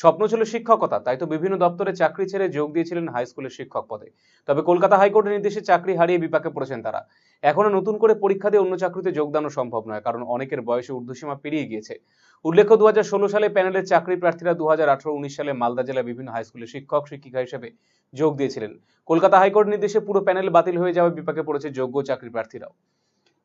স্বপ্ন ছিল শিক্ষকতা, তাই তো বিভিন্ন দপ্তরে চাকরি ছেড়ে যোগ দিয়েছিলেন হাই স্কুলের শিক্ষক পদে। তবে কলকাতা হাইকোর্টের নির্দেশে চাকরি হারিয়ে বিপাকে পড়েছেন তারা। এখনও নতুন করে পরীক্ষা দিয়ে অন্য চাকরিতে যোগদানও সম্ভব নয়, কারণ অনেকের বয়সে ঊর্ধ্বসীমা পেরিয়ে গিয়েছে। উল্লেখ্য দু হাজার ষোলো সালে প্যানেলের চাকরি প্রার্থীরা দু হাজার উনিশ সালে মালদা জেলার বিভিন্ন হাই স্কুলের শিক্ষক, শিক্ষিকা হিসেবে যোগ দিয়েছিলেন। কলকাতা হাইকোর্ট নির্দেশে পুরো প্যানেল বাতিল হয়ে যাওয়ায় বিপাকে পড়েছে যোগ্য চাকরি প্রার্থীরাও।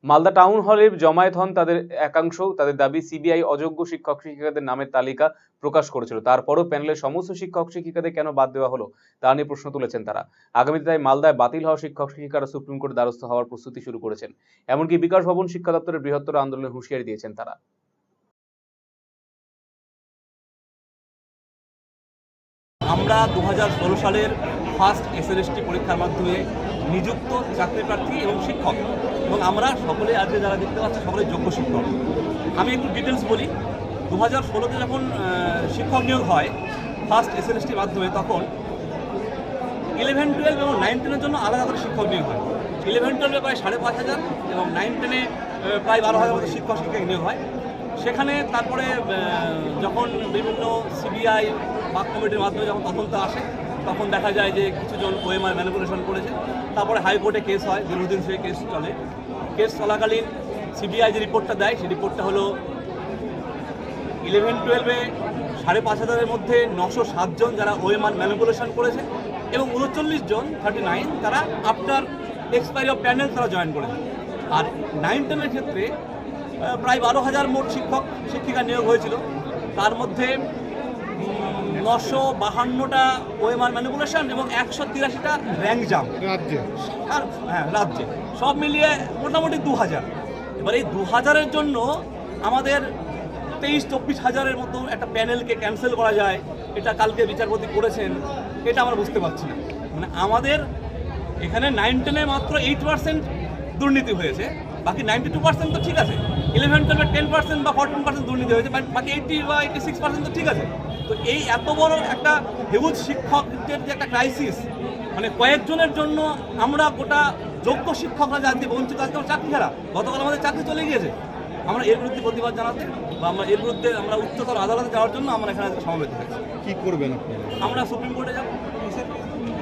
মালদা টাউন হলের জমায়েত হন তাদের একাংশ। তাদের দাবি, সিবিআই অযোগ্য শিক্ষক শিক্ষিকাদের নামের তালিকা প্রকাশ করেছিল। তারপরও প্যানেলের সমস্ত শিক্ষক শিক্ষিকাদের কেন বাদ দেওয়া হলো, তা নিয়ে প্রশ্ন তুলেছেন তারা। আগামীতে তাই মালদায় বাতিল হওয়া শিক্ষক শিক্ষিকারা সুপ্রিম কোর্টে দ্বারস্থ হওয়ার প্রস্তুতি শুরু করেছেন। এমনকি বিকাশ ভবন শিক্ষা দপ্তরের বৃহত্তর আন্দোলনের হুঁশিয়ারি দিয়েছেন তারা। আমরা দু হাজার ষোলো সালের ফার্স্ট এসএলএসটি পরীক্ষার মাধ্যমে নিযুক্ত চাকরি প্রার্থী এবং শিক্ষক। এবং আমরা সকলে আজকে যারা দেখতে পাচ্ছি, সকলে যোগ্য শিক্ষক। আমি একটু ডিটেলস বলি। দু হাজার ষোলোতে যখন শিক্ষক নিয়োগ হয় ফার্স্ট এসএলএসটির মাধ্যমে, তখন ইলেভেন টুয়েলভ এবং নাইন টেনের জন্য আলাদা করে শিক্ষক নিয়োগ হয়। ইলেভেন টুয়েলভে প্রায় সাড়ে পাঁচ হাজার এবং নাইন টেনে প্রায় বারো হাজার মতো শিক্ষক শিক্ষক নিয়োগ হয়। সেখানে তারপরে যখন বিভিন্ন সিবিআই পাক কমিটির মাধ্যমে যখন তদন্ত আসে তখন দেখা যায় যে কিছুজন ওএমআর ম্যানিপুলেশন করেছে। তারপরে হাইকোর্টে কেস হয়, দীর্ঘদিন সেই কেস চলে। কেস চলাকালীন সিবিআই যে রিপোর্টটা দেয়, সেই রিপোর্টটা হলো ইলেভেন, টুয়েলভে সাড়ে পাঁচ হাজারের মধ্যে নশো সাতজন যারা ওএমআর ম্যানিপুলেশন করেছে এবং উনচল্লিশ জন, থার্টি নাইন, তারা আফটার এক্সপায়ারি অফ প্যানেল তারা জয়েন করেছে। আর নাইন, টেনের ক্ষেত্রে প্রায় বারো হাজার মোট শিক্ষক, শিক্ষিকা নিয়োগ হয়েছিল। তার মধ্যে নশো বাহান্নটা ওএমআর ম্যানিপুলেশন এবং একশো তিরাশিটা র্যাঙ্ক জাম্প রাজ্যে। আর হ্যাঁ রাজ্যে। সব মিলিয়ে মোটামুটি দু হাজার এবার এই দু হাজারের জন্য আমাদের তেইশ চব্বিশ হাজারের মতো একটা প্যানেলকে ক্যান্সেল করা যায় এটা কালকে বিচারপতি করেছেন এটা আমরা বুঝতে পারছি না। মানে আমাদের এখানে নাইন টেনে মাত্র এইট পার্সেন্ট দুর্নীতি হয়েছে বাকি নাইনটি টু পার্সেন্ট তো ঠিক আছে। ইলেভেন টুয়েলভে টেন পার্সেন্ট বা ফোরটিন পার্সেন্ট দুর্নীতি হয়েছে বাকি এইটটি বা এইটি সিক্স পার্সেন্ট তো ঠিক আছে। তো এই এত বড় একটা হিউজ শিক্ষকদের যে একটা ক্রাইসিস মানে কয়েকজনের জন্য আমরা গোটা যোগ্য শিক্ষকরা যাতে বঞ্চিত আজকে আমার চাকরি ছাড়া গতকাল আমাদের চাকরি চলে গিয়েছে। আমরা এর বিরুদ্ধে প্রতিবাদ জানাতে বা আমরা এর বিরুদ্ধে আমরা উচ্চতর আদালতে যাওয়ার জন্য আমরা এখানে আজকে সমবেত হয়েছি। কি করবেন আমরা সুপ্রিম কোর্টে যাব।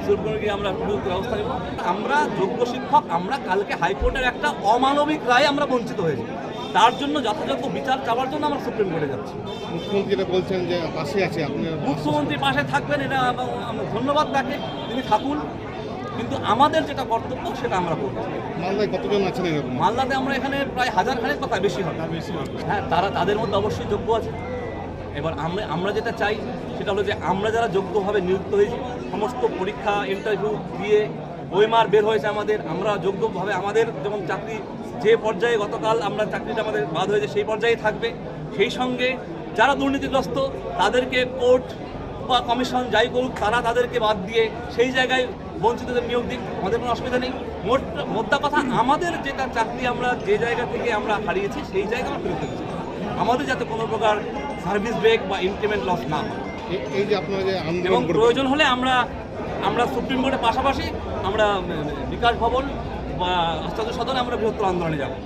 সুপ্রিম গিয়ে আমরা ব্যবস্থা নেব। আমরা যোগ্য শিক্ষক আমরা কালকে হাইকোর্টের একটা অমানবিক রায় আমরা বঞ্চিত হয়েছি। তার জন্য যথাযথ বিচার চাওয়ার জন্য আমরা সুপ্রিম কোর্টে যাচ্ছি। মুখ্যমন্ত্রী যেটা বলছেন যে পাশে আছে আপনার মুখ্যমন্ত্রী পাশে থাকবেন এটা আমরা ধন্যবাদ তাকে তিনি থাকুন। কিন্তু আমাদের যেটা কর্তব্য সেটা আমরা করব। মালদায় কতজন আছেন এরকম? মালদাতে আমরা এখানে প্রায় হাজার খানেক কথা বেশি হবে। বেশি হবে। হ্যাঁ তারা তাদের মধ্যে অবশ্যই যোগ্য আছে। এবার আমরা আমরা যেটা চাই সেটা হলো যে আমরা যারা যোগ্যভাবে নিযুক্ত হয়েছি সমস্ত পরীক্ষা ইন্টারভিউ দিয়ে ওয়েমার বের হয়েছে আমাদের আমরা যোগ্যভাবে আমাদের যেমন চাকরি যে পর্যায়ে গতকাল আমরা চাকরিটা আমাদের বাদ হয়েছে সেই পর্যায়ে থাকবে। সেই সঙ্গে যারা দুর্নীতিগ্রস্ত তাদেরকে কোর্ট বা কমিশন যাই করুক তারা তাদেরকে বাদ দিয়ে সেই জায়গায় বঞ্চিতদের নিয়োগ দিক আমাদের কোনো অসুবিধা নেই। মোট মোদ্দা কথা আমাদের যেটা চাকরি আমরা যে জায়গা থেকে আমরা হারিয়েছি সেই জায়গা আমরা ফেরত আমাদের যাতে কোনো প্রকার সার্ভিস ব্রেক বা ইনক্রিমেন্ট লস না হয়। এই- এই যে আপনারা এবং প্রয়োজন হলে আমরা আমরা সুপ্রিম কোর্টের পাশাপাশি আমরা বিকাশ ভবন বা আস্থাজ সদনে আমরা বৃহত্তর আন্দোলনে যাব।